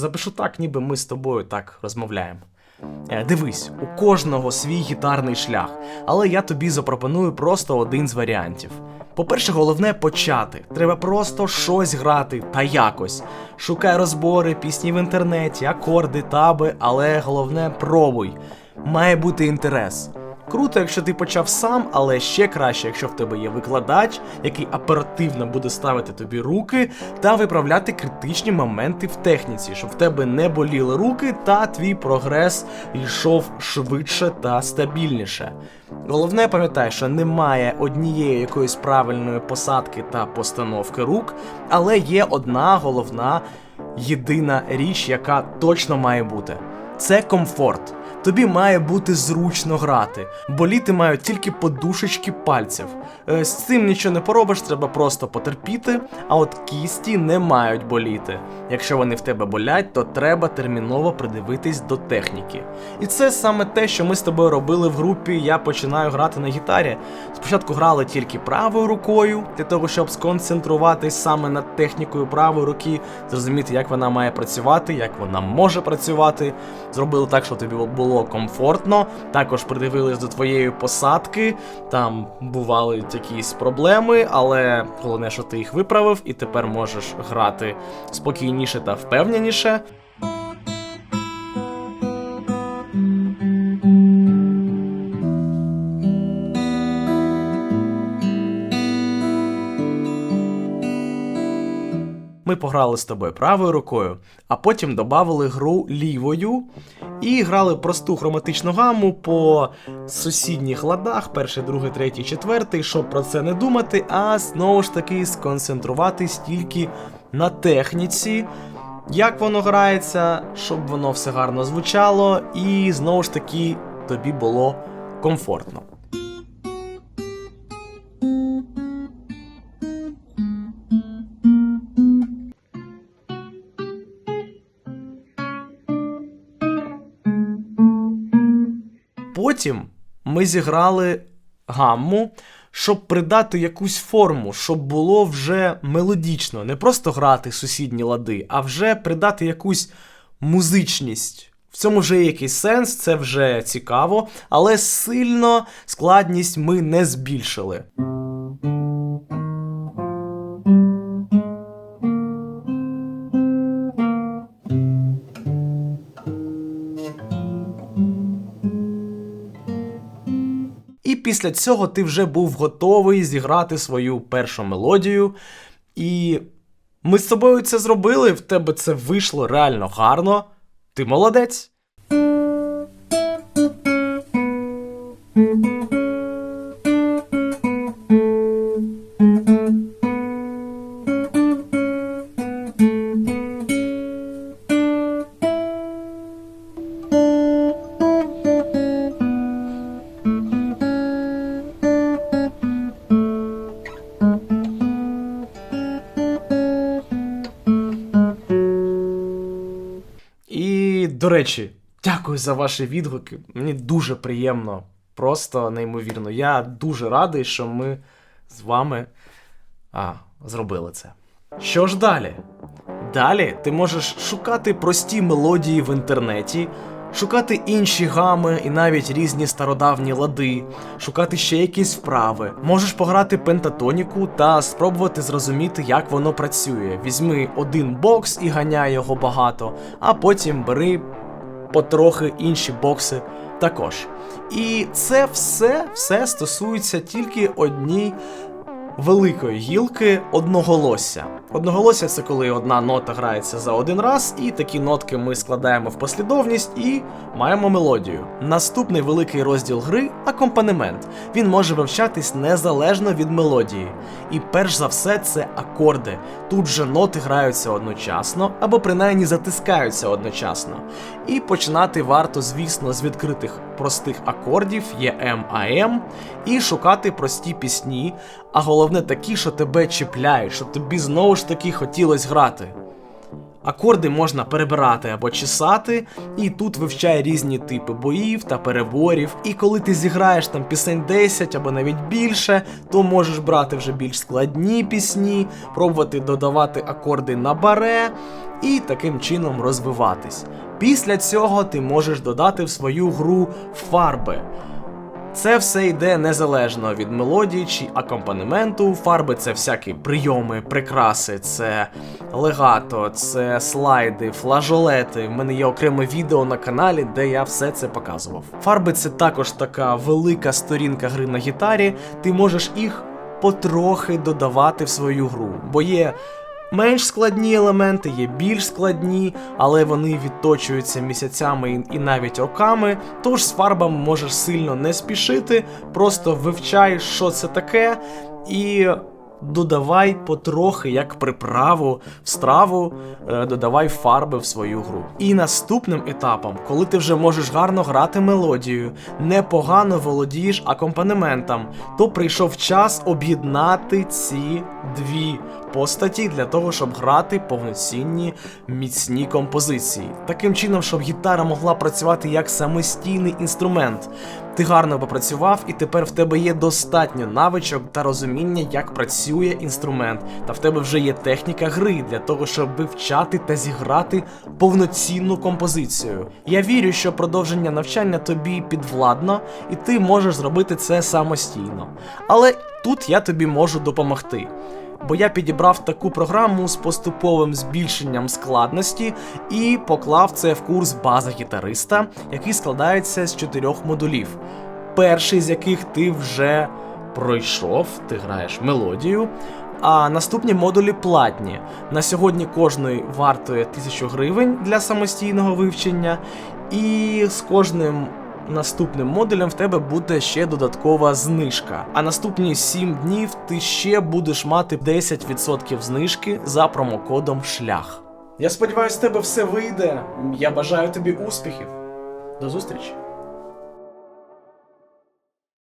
Запишу так, ніби ми з тобою так розмовляємо. Е, Дивись, у кожного свій гітарний шлях, але я тобі запропоную просто один з варіантів. По-перше, головне почати. Треба просто щось грати та якось. Шукай розбори, пісні в інтернеті, акорди, таби, але головне пробуй. Має бути інтерес. Круто, якщо ти почав сам, але ще краще, якщо в тебе є викладач, який оперативно буде ставити тобі руки та виправляти критичні моменти в техніці, щоб в тебе не боліли руки та твій прогрес йшов швидше та стабільніше. Головне, пам'ятай, що немає однієї якоїсь правильної посадки та постановки рук, але є одна головна єдина річ, яка точно має бути: це комфорт. Тобі має бути зручно грати. Боліти мають тільки подушечки пальців. Е, З цим нічого не поробиш, треба просто потерпіти, а от кісті не мають боліти. Якщо вони в тебе болять, то треба терміново придивитись до техніки. І це саме те, що ми з тобою робили в групі Я починаю грати на гітарі. Спочатку грали тільки правою рукою, для того, щоб сконцентруватись саме над технікою правої руки, зрозуміти, як вона має працювати, як вона може працювати. Зробили так, щоб тобі було комфортно. Також придивились до твоєї посадки. Там бували якісь проблеми, але головне, що ти їх виправив, і тепер можеш грати спокійніше та впевненіше. Ми пограли з тобою правою рукою, а потім додали гру лівою і грали просту хроматичну гаму по сусідніх ладах, перший, другий, третій, четвертий, щоб про це не думати, а знову ж таки сконцентруватись тільки на техніці, як воно грається, щоб воно все гарно звучало, і знову ж таки тобі було комфортно. Потім ми зіграли гамму, щоб придати якусь форму, щоб було вже мелодічно, не просто грати сусідні лади, а вже придати якусь музичність. В цьому вже є якийсь сенс, це вже цікаво, але сильно складність ми не збільшили. Після цього ти вже був готовий зіграти свою першу мелодію. І ми з тобою це зробили, в тебе це вийшло реально гарно. Ти молодець. Речі, дякую за ваші відгуки. Мені дуже приємно, просто неймовірно. Я дуже радий, що ми з вами а, зробили це. Що ж далі? Далі ти можеш шукати прості мелодії в інтернеті, шукати інші гами і навіть різні стародавні лади, шукати ще якісь вправи. Можеш пограти пентатоніку та спробувати зрозуміти, як воно працює. Візьми один бокс і ганяй його багато, а потім бери потрохи інші бокси також. І це все, все стосується тільки одній великої гілки одноголосся. Одноголосся це коли одна нота грається за один раз, і такі нотки ми складаємо в послідовність і маємо мелодію. Наступний великий розділ гри акомпанемент. Він може вивчатись незалежно від мелодії. І перш за все, це акорди. Тут же ноти граються одночасно або принаймні затискаються одночасно. І починати варто, звісно, з відкритих простих акордів є і шукати прості пісні, а головне такі, що тебе чіпляють, що тобі знову ж таки хотілося грати. Акорди можна перебирати або чесати, і тут вивчає різні типи боїв та переборів. І коли ти зіграєш там пісень 10 або навіть більше, то можеш брати вже більш складні пісні, пробувати додавати акорди на баре. і таким чином розвиватись. Після цього ти можеш додати в свою гру фарби. Це все йде незалежно від мелодії чи акомпанементу. Фарби це всякі прийоми, прикраси, це легато, це слайди, флажолети. В мене є окреме відео на каналі, де я все це показував. Фарби це також така велика сторінка гри на гітарі. Ти можеш їх потрохи додавати в свою гру, бо є менш складні елементи, є більш складні, але вони відточуються місяцями і- навіть роками. Тож з фарбами можеш сильно не спішити, просто вивчай, що це таке, і додавай потрохи, як приправу в страву, е, додавай фарби в свою гру. І наступним етапом, коли ти вже можеш гарно грати мелодію, непогано володієш акомпанементом, то прийшов час об'єднати ці дві постаті для того, щоб грати повноцінні міцні композиції. Таким чином, щоб гітара могла працювати як самостійний інструмент. Ти гарно попрацював, і тепер в тебе є достатньо навичок та розуміння, як працює інструмент, та в тебе вже є техніка гри для того, щоб вивчати та зіграти повноцінну композицію. Я вірю, що продовження навчання тобі підвладно, і ти можеш зробити це самостійно. Але тут я тобі можу допомогти. Бо я підібрав таку програму з поступовим збільшенням складності і поклав це в курс база гітариста, який складається з чотирьох модулів. Перший з яких ти вже пройшов, ти граєш мелодію. А наступні модулі платні. На сьогодні кожний вартує 1000 гривень для самостійного вивчення, і з кожним наступним модулем в тебе буде ще додаткова знижка. А наступні 7 днів ти ще будеш мати 10% знижки за промокодом шлях. Я сподіваюся, в тебе все вийде. Я бажаю тобі успіхів. До зустрічі!